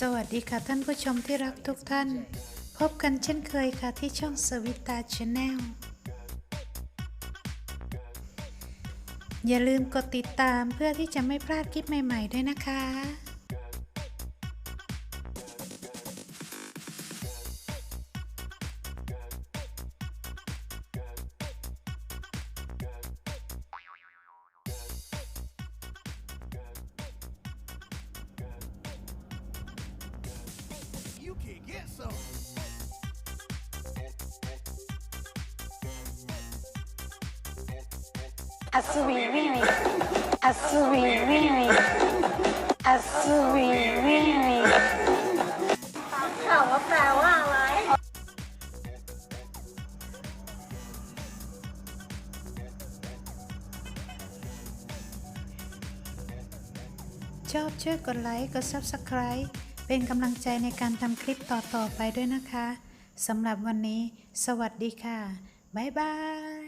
สวัสดีค่ะท่านผู้ชมที่รักทุกท่าน พบกันเช่นเคยค่ะที่ช่องสวิตาชาแนลอย่าลืมกดติดตามเพื่อที่จะไม่พลาดคลิปใหม่ ๆ ด้วยนะคะ can get some. อัศวีวิริอัศวีวิริอัศวีวิริถามว่าแปลว่าอะไร ชอบช่วยกดไลค์ กด Subscribe เป็นกำลังใจในการทำคลิปต่อๆไปด้วยนะคะสำหรับวันนี้ สวัสดีค่ะ บ๊ายบาย